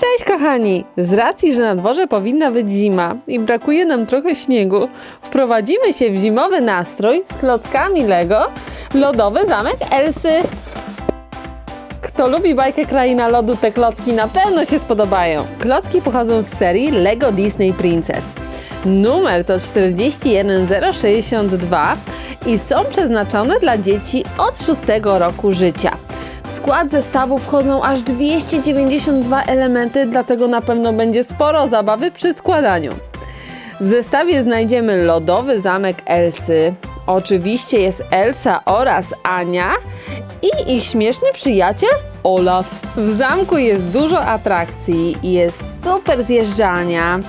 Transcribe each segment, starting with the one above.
Cześć kochani! Z racji, że na dworze powinna być zima i brakuje nam trochę śniegu, wprowadzimy się w zimowy nastrój z klockami Lego Lodowy Zamek Elsy. Kto lubi bajkę Kraina Lodu, te klocki na pewno się spodobają. Klocki pochodzą z serii Lego Disney Princess. Numer to 41062 i są przeznaczone dla dzieci od 6 roku życia. W skład zestawu wchodzą aż 292 elementy, dlatego na pewno będzie sporo zabawy przy składaniu. W zestawie znajdziemy lodowy zamek Elsy. Oczywiście jest Elsa oraz Ania i ich śmieszny przyjaciel Olaf. W zamku jest dużo atrakcji, jest super zjeżdżalnia,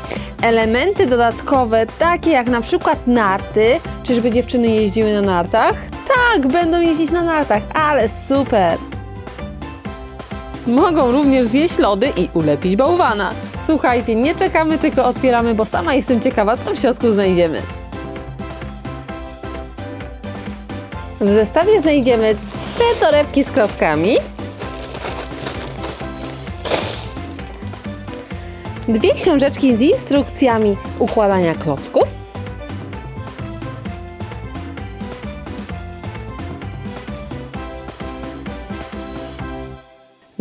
elementy dodatkowe takie jak na przykład narty. Czyżby dziewczyny jeździły na nartach? Tak, będą jeździć na nartach, ale super! Mogą również zjeść lody i ulepić bałwana. Słuchajcie, nie czekamy, tylko otwieramy, bo sama jestem ciekawa, co w środku znajdziemy. W zestawie znajdziemy trzy torebki z klockami, dwie książeczki z instrukcjami układania klocków,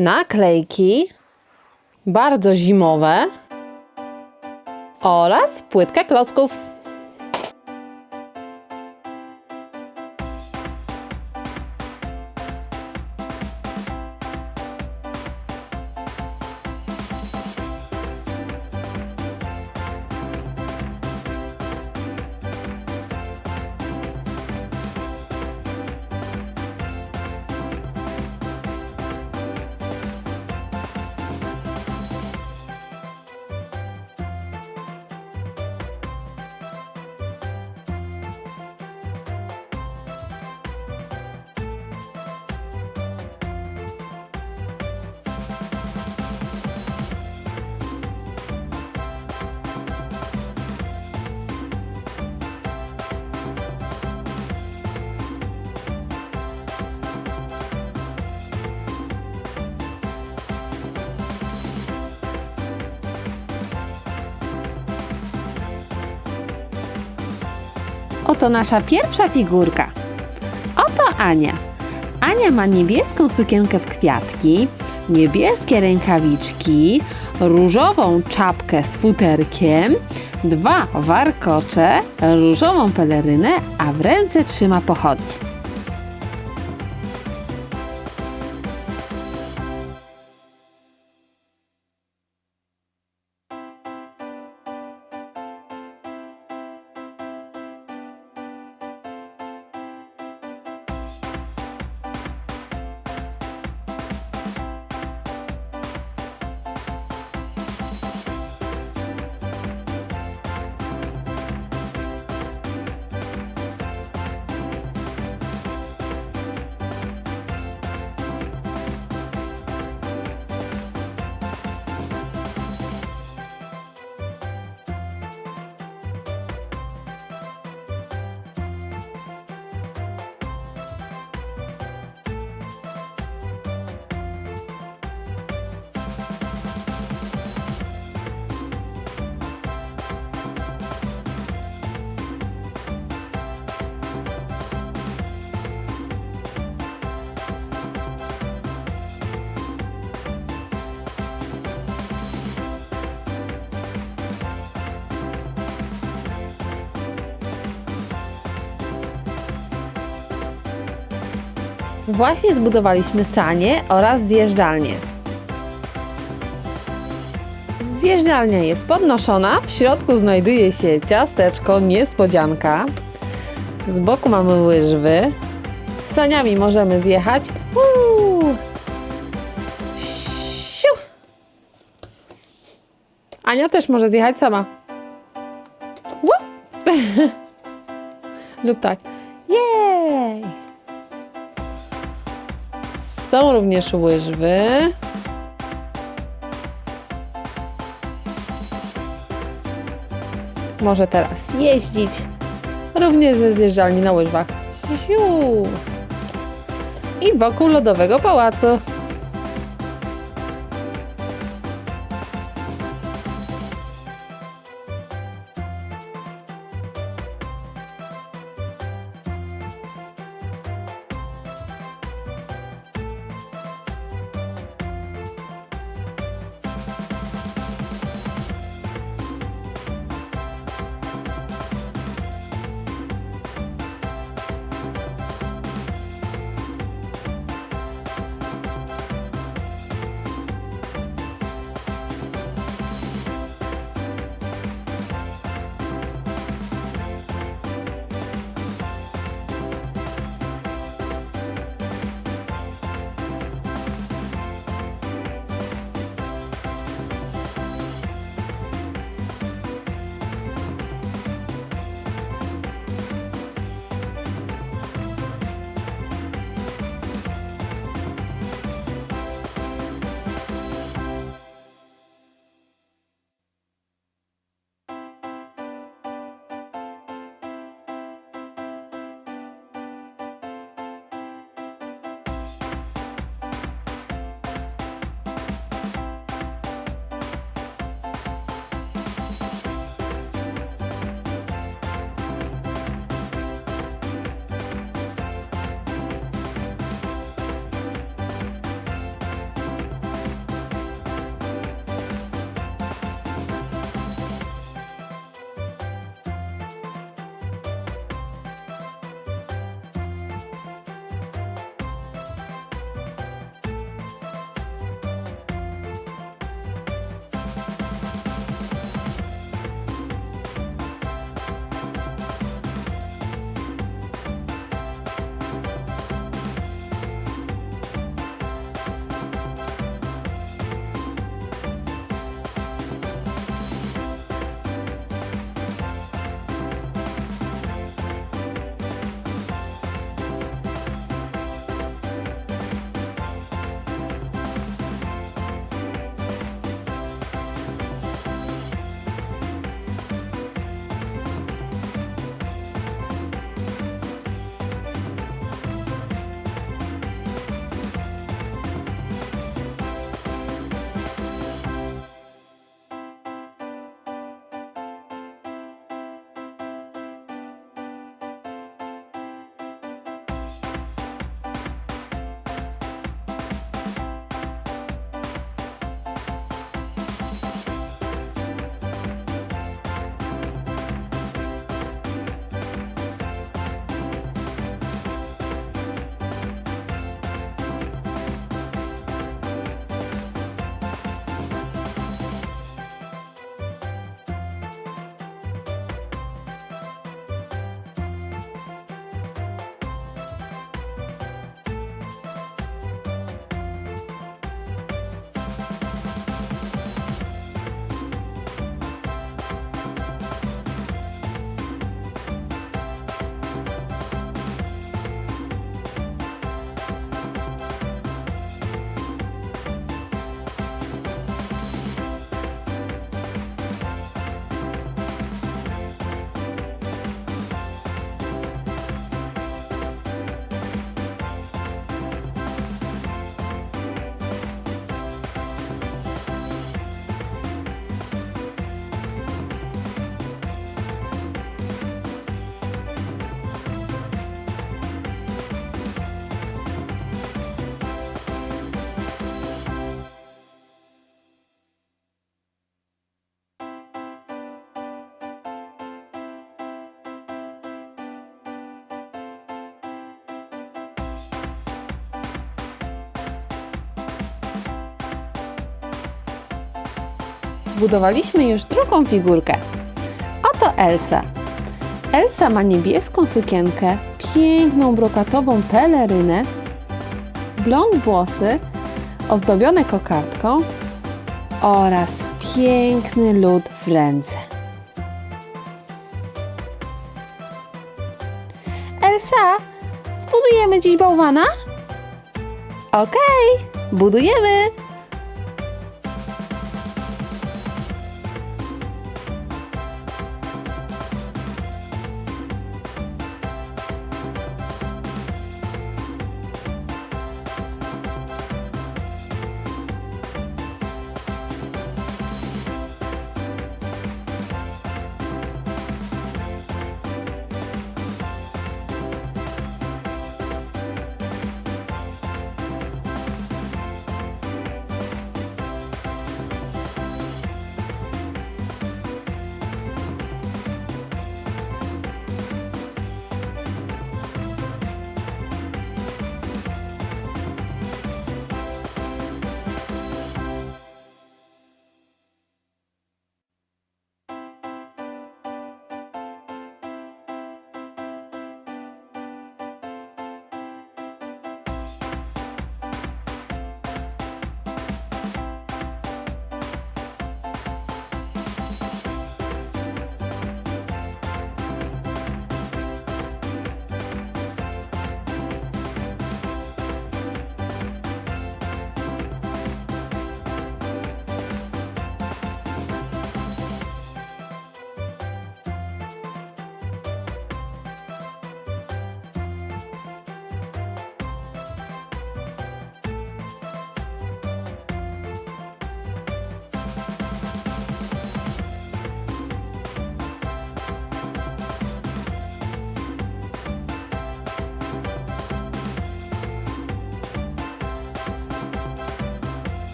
naklejki, bardzo zimowe oraz płytkę klocków. Oto nasza pierwsza figurka. Oto Ania. Ania ma niebieską sukienkę w kwiatki, niebieskie rękawiczki, różową czapkę z futerkiem, dwa warkocze, różową pelerynę, a w ręce trzyma pochodnie. Właśnie zbudowaliśmy sanie oraz zjeżdżalnię. Zjeżdżalnia jest podnoszona, w środku znajduje się ciasteczko, niespodzianka. Z boku mamy łyżwy. Saniami możemy zjechać. Siu. Ania też może zjechać sama. Lub tak. Są również łyżwy. Może teraz jeździć. Również ze zjeżdżalni na łyżwach. Ziu. I wokół lodowego pałacu. Zbudowaliśmy już drugą figurkę. Oto Elsa. Elsa ma niebieską sukienkę, piękną brokatową pelerynę, blond włosy, ozdobione kokardką oraz piękny lód w ręce. Elsa, zbudujemy dziś bałwana? Okej, budujemy!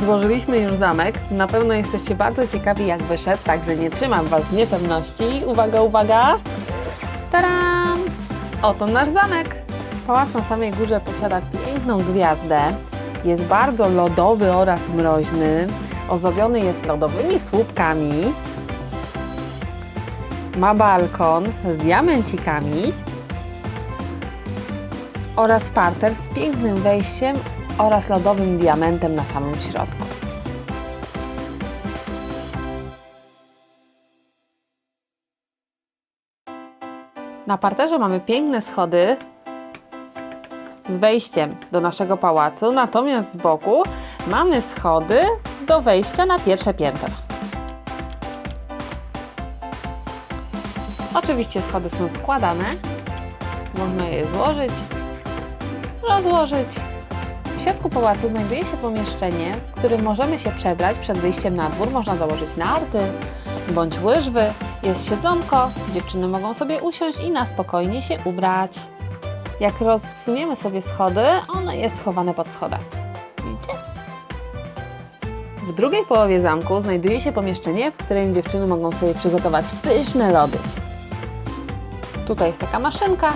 Złożyliśmy już zamek. Na pewno jesteście bardzo ciekawi, jak wyszedł, także nie trzymam Was w niepewności. Uwaga, uwaga! Taram! Oto nasz zamek. Pałac na samej górze posiada piękną gwiazdę. Jest bardzo lodowy oraz mroźny. Ozdobiony jest lodowymi słupkami. Ma balkon z diamencikami oraz parter z pięknym wejściem oraz lodowym diamentem na samym środku. Na parterze mamy piękne schody z wejściem do naszego pałacu, natomiast z boku mamy schody do wejścia na pierwsze piętro. Oczywiście schody są składane. Można je złożyć, rozłożyć. W środku pałacu znajduje się pomieszczenie, w którym możemy się przebrać przed wyjściem na dwór. Można założyć narty bądź łyżwy. Jest siedzonko, dziewczyny mogą sobie usiąść i na spokojnie się ubrać. Jak rozsuniemy sobie schody, ono jest schowane pod schodami. Widzicie? W drugiej połowie zamku znajduje się pomieszczenie, w którym dziewczyny mogą sobie przygotować pyszne lody. Tutaj jest taka maszynka.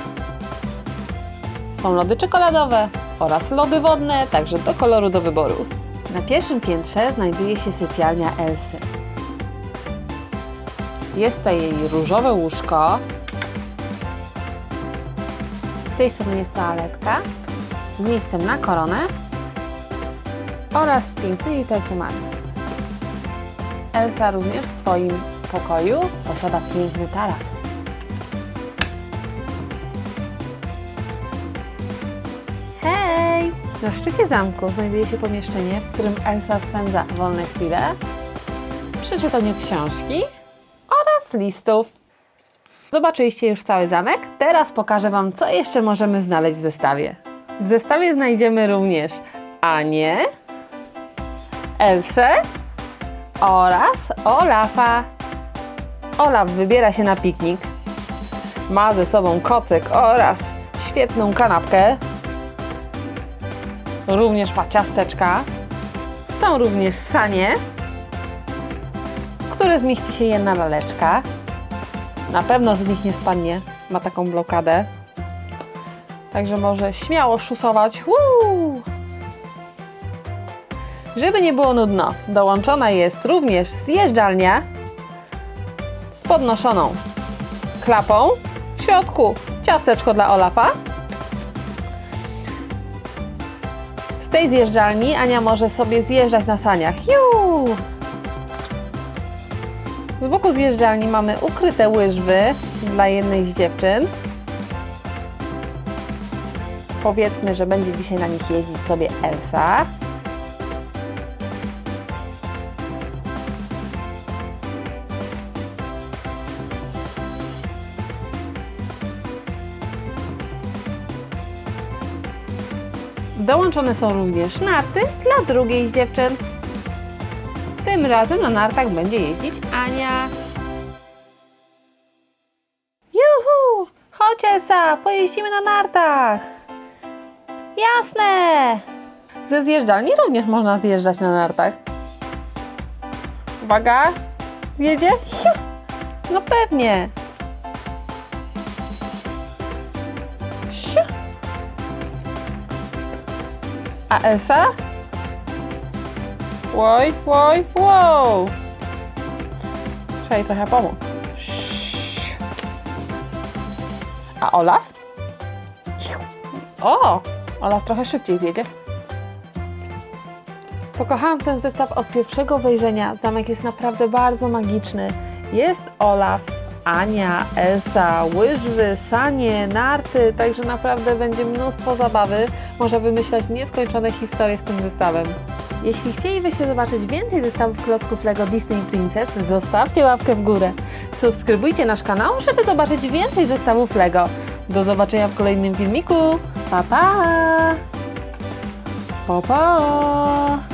Są lody czekoladowe oraz lody wodne, także do koloru do wyboru. Na pierwszym piętrze znajduje się sypialnia Elsy. Jest to jej różowe łóżko. Z tej strony jest toaletka z miejscem na koronę oraz z pięknymi perfumami. Elsa również w swoim pokoju posiada piękny taras. Na szczycie zamku znajduje się pomieszczenie, w którym Elsa spędza wolne chwile przy czytaniu książki oraz listów. Zobaczyliście już cały zamek? Teraz pokażę Wam, co jeszcze możemy znaleźć w zestawie. W zestawie znajdziemy również Anię, Elsę oraz Olafa. Olaf wybiera się na piknik. Ma ze sobą kocyk oraz świetną kanapkę. Również ma ciasteczka. Są również sanie, które zmieści się jedna laleczka. Na pewno z nich nie spadnie. Ma taką blokadę. Także może śmiało szusować. Woo! Żeby nie było nudno, dołączona jest również zjeżdżalnia z podnoszoną klapą. W środku ciasteczko dla Olafa. Tej zjeżdżalni Ania może sobie zjeżdżać na saniach. Juu! Z boku zjeżdżalni mamy ukryte łyżwy dla jednej z dziewczyn. Powiedzmy, że będzie dzisiaj na nich jeździć sobie Elsa. Dołączone są również narty dla drugiej z dziewczyn. Tym razem na nartach będzie jeździć Ania. Juhu! Chodź Elsa, pojeździmy na nartach. Jasne! Ze zjeżdżalni również można zjeżdżać na nartach. Uwaga! Zjedzie? Siu! No pewnie! A Elsa? Łoj, łoj, wow! Trzeba jej trochę pomóc. A Olaf? O! Olaf trochę szybciej zjedzie. Pokochałam ten zestaw od pierwszego wejrzenia. Zamek jest naprawdę bardzo magiczny. Jest Olaf, Ania, Elsa, łyżwy, sanie, narty, także naprawdę będzie mnóstwo zabawy. Można wymyślać nieskończone historie z tym zestawem. Jeśli chcielibyście zobaczyć więcej zestawów klocków LEGO Disney Princess, zostawcie łapkę w górę. Subskrybujcie nasz kanał, żeby zobaczyć więcej zestawów LEGO. Do zobaczenia w kolejnym filmiku. Pa, pa! Pa, pa!